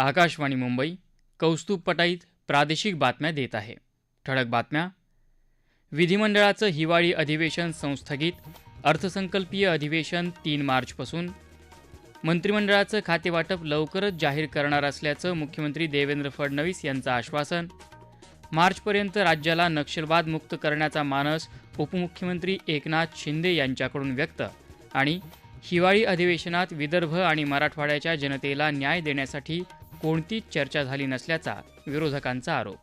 आकाशवाणी मुंबई कौस्तुभ पटाईत प्रादेशिक बातम्या देत आहे. ठळक बातम्या. विधिमंडळाचं हिवाळी अधिवेशन संस्थगित. अर्थसंकल्पीय अधिवेशन तीन मार्चपासून मंत्रिमंडळाचं खातेवाटप लवकरच जाहीर करणार असल्याचं मुख्यमंत्री देवेंद्र फडणवीस यांचं आश्वासन. मार्चपर्यंत राज्याला नक्षलवाद मुक्त करण्याचा मानस उपमुख्यमंत्री एकनाथ शिंदे यांच्याकडून व्यक्त. आणि हिवाळी अधिवेशनात विदर्भ आणि मराठवाड्याच्या जनतेला न्याय देण्यासाठी कोणतीच चर्चा झाली नसल्याचा विरोधकांचा आरोप.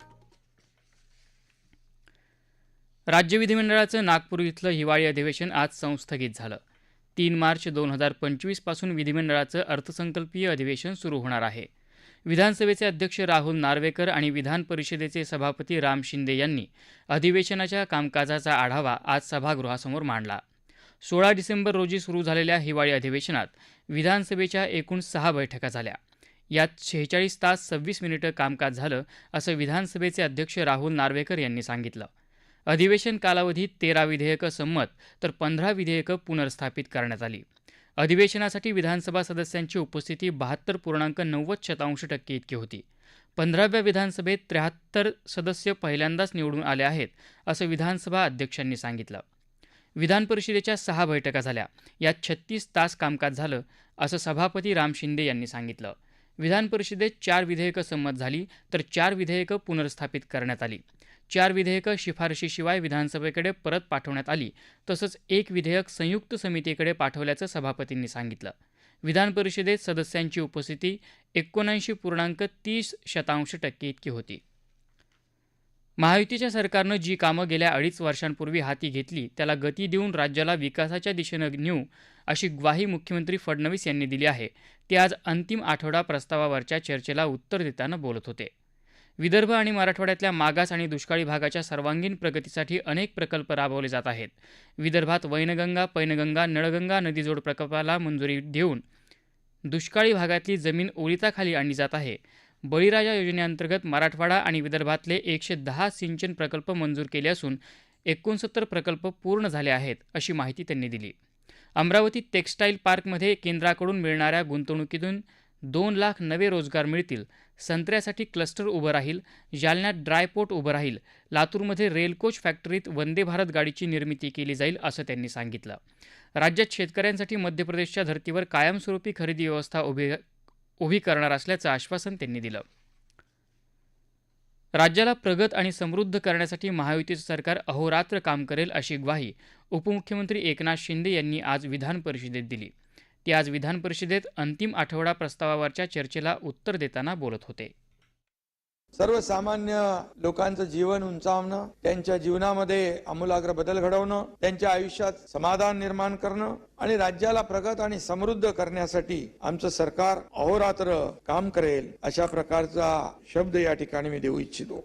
राज्य विधिमंडळाचं नागपूर इथलं हिवाळी अधिवेशन आज संस्थगित झालं. तीन मार्च दोन हजार पंचवीसपासून विधिमंडळाचं अर्थसंकल्पीय अधिवेशन सुरू होणार आहे. विधानसभेचे अध्यक्ष राहुल नार्वेकर आणि विधान परिषदेचे सभापती राम शिंदे यांनी अधिवेशनाच्या कामकाजाचा आढावा आज सभागृहासमोर मांडला. सोळा डिसेंबर रोजी सुरू झालेल्या हिवाळी अधिवेशनात विधानसभेच्या एकूण सहा बैठका झाल्या. यात शेहेचाळीस तास सव्वीस मिनिटं कामकाज झालं असं विधानसभेचे अध्यक्ष राहुल नार्वेकर यांनी सांगितलं. अधिवेशन कालावधीत तेरा विधेयकं संमत तर पंधरा विधेयकं पुनर्स्थापित करण्यात आली. अधिवेशनासाठी विधानसभा सदस्यांची उपस्थिती बहात्तर पूर्णांक नव्वद शतांश टक्के इतकी होती. पंधराव्या विधानसभेत त्र्याहत्तर सदस्य पहिल्यांदाच निवडून आले आहेत असं विधानसभा अध्यक्षांनी सांगितलं. विधान परिषदेच्या सहा बैठका झाल्या. यात छत्तीस तास कामकाज झालं असं सभापती राम शिंदे यांनी सांगितलं. विधान परिषदेत चार विधेयकं संमत झाली तर चार विधेयकं पुनर्स्थापित करण्यात आली. चार विधेयकं शिफारशीशिवाय विधानसभेकडे परत पाठवण्यात आली तसंच एक विधेयक संयुक्त समितीकडे पाठवल्याचं सभापतींनी सांगितलं. विधान परिषदेत सदस्यांची उपस्थिती एकोणऐंशी पूर्णांक तीस शतांश टक्के इतकी होती. महायुतीच्या सरकारनं जी कामं गेल्या अडीच वर्षांपूर्वी हाती घेतली त्याला गती देऊन राज्याला विकासाच्या दिशेनं नेऊ अशी ग्वाही मुख्यमंत्री फडणवीस यांनी दिली आहे. ते आज अंतिम आठवडा प्रस्तावावरच्या चर्चेला उत्तर देताना बोलत होते. विदर्भ आणि मराठवाड्यातल्या मागास आणि दुष्काळी भागाच्या सर्वांगीण प्रगतीसाठी अनेक प्रकल्प राबवले जात आहेत. विदर्भात वैनगंगा पैनगंगा नळगंगा नदीजोड प्रकल्पाला मंजुरी देऊन दुष्काळी भागातली जमीन ओलिताखाली आणली जात आहे. बळीराजा योजनेअंतर्गत मराठवाडा आणि विदर्भातले एकशे दहा सिंचन प्रकल्प मंजूर केले असून एकोणसत्तर प्रकल्प पूर्ण झाले आहेत अशी माहिती त्यांनी दिली. अमरावती टेक्स्टाईल पार्कमध्ये केंद्राकडून मिळणाऱ्या गुंतवणुकीतून दोन लाख नवे रोजगार मिळतील संत्र्यासाठी क्लस्टर उभं राहील जालन्यात ड्रायपोर्ट उभं राहील लातूरमध्ये रेलकोच फॅक्टरीत वंदे भारत गाडीची निर्मिती केली जाईल असं त्यांनी सांगितलं. राज्यात शेतकऱ्यांसाठी मध्य प्रदेशच्या धर्तीवर कायमस्वरूपी खरेदी व्यवस्था उभी उभी करणार असल्याचं आश्वासन त्यांनी दिलं. राज्याला प्रगत आणि समृद्ध करण्यासाठी महायुतीचं सरकार अहोरात्र काम करेल अशी ग्वाही उपमुख्यमंत्री एकनाथ शिंदे यांनी आज विधान परिषदेत दिली. ते आज विधान परिषदेत अंतिम आठवडा प्रस्तावावरच्या चर्चेला उत्तर देताना बोलत होते. सर्वसामान्य लोकांचं जीवन उंचावणं त्यांच्या जीवनामध्ये आमूलाग्र बदल घडवणं त्यांच्या आयुष्यात समाधान निर्माण करणं आणि राज्याला प्रगत आणि समृद्ध करण्यासाठी आमचं सरकार अहोरात्र काम करेल अशा प्रकारचा शब्द या ठिकाणी मी देऊ इच्छितो.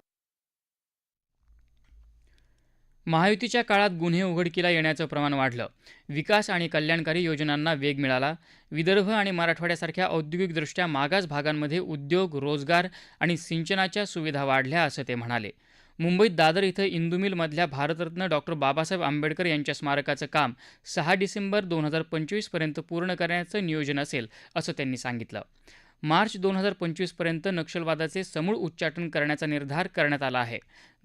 महायुतीच्या काळात गुन्हे उघडकीला येण्याचं प्रमाण वाढलं. विकास आणि कल्याणकारी योजनांना वेग मिळाला. विदर्भ आणि मराठवाड्यासारख्या औद्योगिकदृष्ट्या मागास भागांमध्ये उद्योग रोजगार आणि सिंचनाच्या सुविधा वाढल्या असं ते म्हणाले. मुंबईत दादर इथं इंदुमिलमधल्या भारतरत्न डॉक्टर बाबासाहेब आंबेडकर यांच्या स्मारकाचं काम सहा डिसेंबर दोन हजार पंचवीसपर्यंत पूर्ण करण्याचं नियोजन असेल असं त्यांनी सांगितलं. मार्च दोन हजार पंचवीसपर्यंत नक्षलवादाचे समूळ उच्चाटन करण्याचा निर्धार करण्यात आला आहे.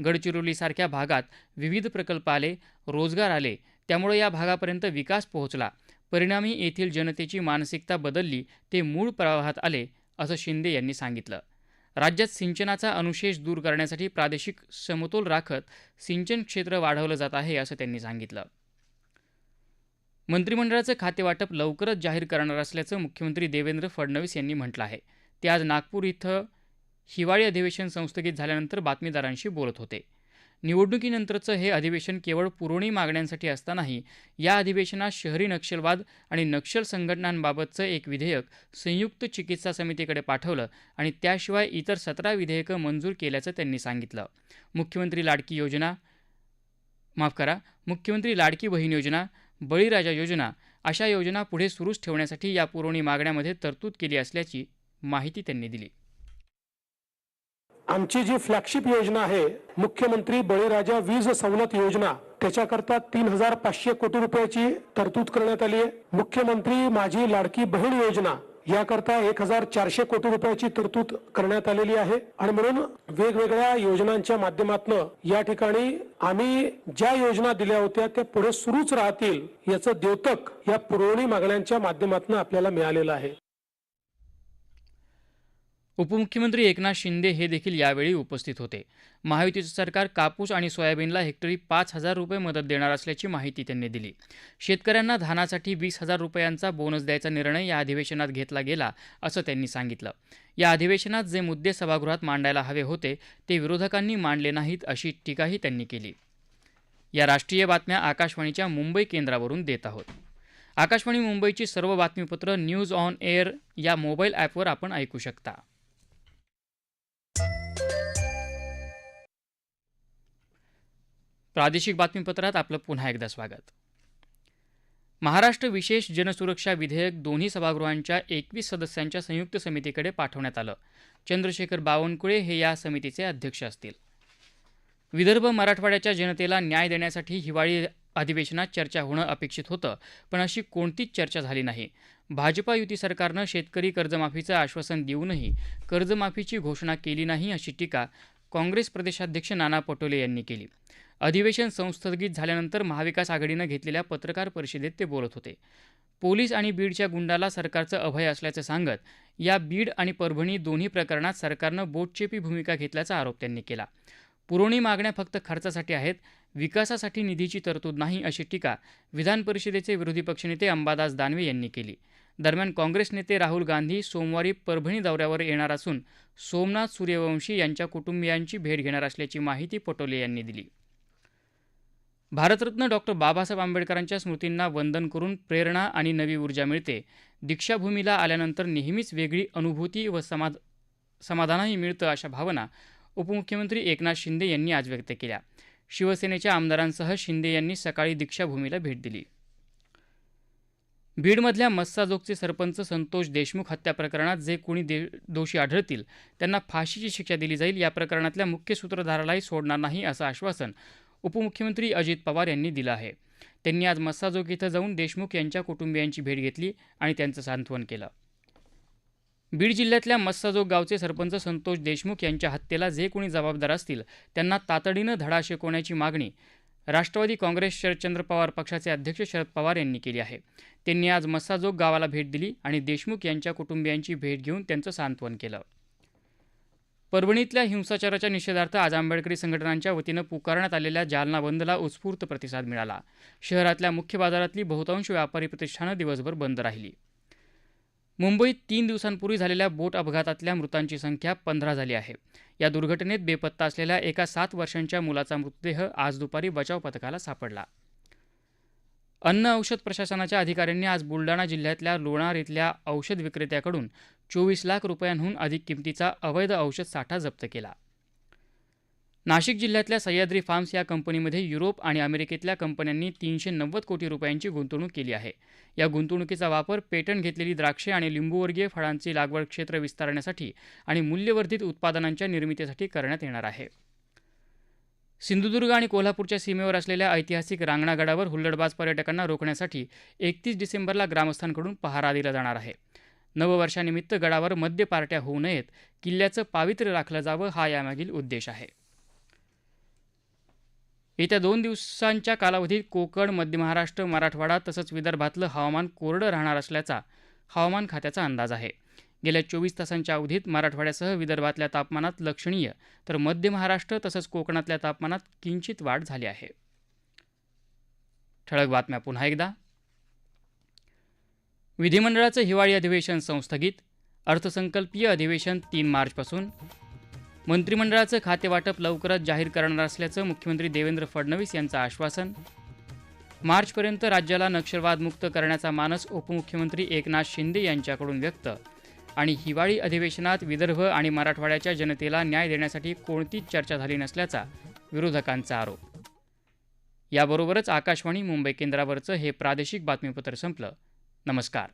गडचिरोलीसारख्या भागात विविध प्रकल्प आले रोजगार आले त्यामुळे या भागापर्यंत विकास पोहोचला. परिणामी येथील जनतेची मानसिकता बदलली ते मूळ प्रवाहात आले असं शिंदे यांनी सांगितलं. राज्यात सिंचनाचा अनुशेष दूर करण्यासाठी प्रादेशिक समतोल राखत सिंचन क्षेत्र वाढवलं जात आहे असं त्यांनी सांगितलं. मंत्रिमंडळाचं खातेवाटप लवकरच जाहीर करणार असल्याचं मुख्यमंत्री देवेंद्र फडणवीस यांनी म्हटलं आहे. ते आज नागपूर इथं हिवाळी अधिवेशन संस्थगित झाल्यानंतर बातमीदारांशी बोलत होते. निवडणुकीनंतरचं हे अधिवेशन केवळ पुरवणी मागण्यांसाठी असतानाही या अधिवेशनात शहरी नक्षलवाद आणि नक्षल संघटनांबाबतचं एक विधेयक संयुक्त चिकित्सा समितीकडे पाठवलं आणि त्याशिवाय इतर सतरा विधेयकं मंजूर केल्याचं त्यांनी सांगितलं. मुख्यमंत्री लाडकी योजना माफ करा मुख्यमंत्री लाडकी बहीण योजना बळीराजा योजना अशा योजना पुढे सुरूच ठेवण्यासाठी या पुरवणी मागण्यामध्ये तरतूद केली असल्याची माहिती त्यांनी दिली. आमची जी फ्लॅगशिप योजना आहे मुख्यमंत्री बळीराजा वीज सवलत योजना त्याच्याकरता तीन हजार पाचशे कोटी रुपयाची तरतूद करण्यात आली आहे. मुख्यमंत्री माझी लाडकी बहीण योजना याकरता एक हजार चारशे कोटी रुपयाची तरतूद करण्यात आलेली आहे. आणि म्हणून वेगवेगळ्या योजनांच्या माध्यमातून या ठिकाणी आम्ही ज्या योजना दिल्या होत्या त्या पुढे सुरूच राहतील याचं द्योतक या पुरवणी मागण्यांच्या माध्यमातून आपल्याला मिळालेलं आहे. उपमुख्यमंत्री एकनाथ शिंदे हे देखील यावेळी उपस्थित होते. महायुतीचं सरकार कापूस आणि सोयाबीनला हेक्टरी पाच हजार रुपये मदत देणार असल्याची माहिती त्यांनी दिली. शेतकऱ्यांना धानासाठी वीस हजार रुपयांचा बोनस द्यायचा निर्णय या अधिवेशनात घेतला गेला असं त्यांनी सांगितलं. या अधिवेशनात जे मुद्दे सभागृहात मांडायला हवे होते ते विरोधकांनी मांडले नाहीत अशी टीकाही त्यांनी केली. या राष्ट्रीय बातम्या आकाशवाणीच्या मुंबई केंद्रावरून देत आहोत. आकाशवाणी मुंबईची सर्व बातमीपत्र न्यूज ऑन एअर या मोबाईल ॲपवर आपण ऐकू शकता. प्रादेशिक बातमीपत्रात आपलं पुन्हा एकदा स्वागत. महाराष्ट्र विशेष जनसुरक्षा विधेयक दोन्ही सभागृहांच्या एकवीस सदस्यांच्या संयुक्त समितीकडे पाठवण्यात आलं. चंद्रशेखर बावनकुळे हे या समितीचे अध्यक्ष असतील. विदर्भ मराठवाड्याच्या जनतेला न्याय देण्यासाठी हिवाळी अधिवेशनात चर्चा होणं अपेक्षित होतं पण अशी कोणतीच चर्चा झाली नाही. भाजपा युती सरकारनं शेतकरी कर्जमाफीचं आश्वासन देऊनही कर्जमाफीची घोषणा केली नाही अशी टीका काँग्रेस प्रदेशाध्यक्ष नाना पटोले यांनी केली. अधिवेशन संस्थगित झाल्यानंतर महाविकास आघाडीनं घेतलेल्या पत्रकार परिषदेत ते बोलत होते. पोलीस आणि बीडच्या गुंडाला सरकारचं अभय असल्याचं सांगत या बीड आणि परभणी दोन्ही प्रकरणात सरकारनं बोटचेपी भूमिका घेतल्याचा आरोप त्यांनी केला. पुरवणी मागण्या फक्त खर्चासाठी आहेत विकासासाठी निधीची तरतूद नाही अशी टीका विधान परिषदेचे विरोधी पक्षनेते अंबादास दानवे यांनी केली. दरम्यान काँग्रेस नेते राहुल गांधी सोमवारी परभणी दौऱ्यावर येणार असून सोमनाथ सूर्यवंशी यांच्या कुटुंबियांची भेट घेणार असल्याची माहिती पटोले यांनी दिली. भारतरत्न डॉक्टर बाबासाहेब आंबेडकरांच्या स्मृतींना वंदन करून प्रेरणा आणि नवी ऊर्जा मिळते. दीक्षाभूमीला आल्यानंतर नेहमीच वेगळी अनुभूती व समाध समाधानही मिळतं अशा भावना उपमुख्यमंत्री एकनाथ शिंदे यांनी आज व्यक्त केल्या. शिवसेनेच्या आमदारांसह शिंदे यांनी सकाळी दीक्षाभूमीला भेट दिली. बीडमधल्या मस्साजोगचे सरपंच संतोष देशमुख हत्या प्रकरणात जे कोणी दे दोषी आढळतील त्यांना फाशीची शिक्षा दिली जाईल या प्रकरणातल्या मुख्य सूत्रधारालाही सोडणार नाही असं आश्वासन उपमुख्यमंत्री अजित पवार यांनी दिला आहे. त्यांनी आज मस्साजोग इथं जाऊन देशमुख यांच्या कुटुंबियांची भेट घेतली आणि त्यांचं सांत्वन केलं. बीड जिल्ह्यातल्या मस्साजोग गावचे सरपंच संतोष देशमुख यांच्या हत्येला जे कोणी जबाबदार असतील त्यांना तातडीनं धडा शिकवण्याची मागणी राष्ट्रवादी काँग्रेस शरदचंद्र पवार पक्षाचे अध्यक्ष शरद पवार यांनी केली आहे. त्यांनी आज मस्साजोग गावाला भेट दिली आणि देशमुख यांच्या कुटुंबियांची भेट घेऊन त्यांचं सांत्वन केलं. परभणीतल्या हिंसाचाराच्या निषेधार्थ आज आंबेडकरी संघटनांच्या वतीनं पुकारण्यात आलेल्या जालना बंदला उत्स्फूर्त प्रतिसाद मिळाला. शहरातल्या मुख्य बाजारातली बहुतांश व्यापारी प्रतिष्ठानं दिवसभर बंद राहिली. मुंबईत तीन दिवसांपूर्वी झालेल्या बोट अपघातातल्या मृतांची संख्या पंधरा झाली आहे. या दुर्घटनेत बेपत्ता असलेल्या एका सात वर्षांच्या मुलाचा मृतदेह आज दुपारी बचाव पथकाला सापडला. अन्न औषध प्रशासनाच्या अधिकाऱ्यांनी आज बुलडाणा जिल्ह्यातल्या लोणार इथल्या औषध विक्रेत्याकडून चोवीस लाख रुपयांहून अधिक किमतीचा अवैध औषध साठा जप्त केला. नाशिक जिल्ह्यातल्या सह्याद्री फार्म्स या कंपनीमध्ये युरोप आणि अमेरिकेतल्या कंपन्यांनी तीनशे नव्वद कोटी रुपयांची गुंतवणूक केली आहे. या गुंतवणुकीचा वापर पेटंट घेतलेली द्राक्षे आणि लिंबूवर्गीय फळांची लागवड क्षेत्र विस्तारण्यासाठी आणि मूल्यवर्धित उत्पादनांच्या निर्मितीसाठी करण्यात येणार आहे. सिंधुदुर्ग आणि कोल्हापूरच्या सीमेवर असलेल्या ऐतिहासिक रांगणागडावर हुल्लडबाज पर्यटकांना रोखण्यासाठी एकतीस डिसेंबरला ग्रामस्थांकडून पहारा दिला जाणार आहे. नववर्षानिमित्त गडावर मद्य पार्ट्या होऊ नयेत किल्ल्याचं पावित्र्य राखलं जावं हा यामागील उद्देश आहे. येत्या दोन दिवसांच्या कालावधीत कोकण मध्य महाराष्ट्र मराठवाडा तसंच विदर्भातलं हवामान कोरडं राहणार असल्याचा हवामान खात्याचा अंदाज आहे. गेल्या चोवीस तासांच्या अवधीत मराठवाड्यासह विदर्भातल्या तापमानात लक्षणीय तर मध्य महाराष्ट्र तसंच कोकणातल्या तापमानात किंचित वाढ झाली आहे. ठळक बातम्या पुन्हा एकदा. विधिमंडळाचं हिवाळी अधिवेशन संस्थगित. अर्थसंकल्पीय अधिवेशन तीन मार्चपासून. मंत्रिमंडळाचं खातेवाटप लवकरच जाहीर करणार असल्याचं मुख्यमंत्री देवेंद्र फडणवीस यांचं आश्वासन. मार्चपर्यंत राज्याला नक्षलवादमुक्त करण्याचा मानस उपमुख्यमंत्री एकनाथ शिंदे यांच्याकडून व्यक्त. आणि हिवाळी अधिवेशनात विदर्भ आणि मराठवाड्याच्या जनतेला न्याय देण्यासाठी कोणतीच चर्चा झाली नसल्याचा विरोधकांचा आरोप. याबरोबरच आकाशवाणी मुंबई केंद्रावरचं हे प्रादेशिक बातमीपत्र संपलं. नमस्कार.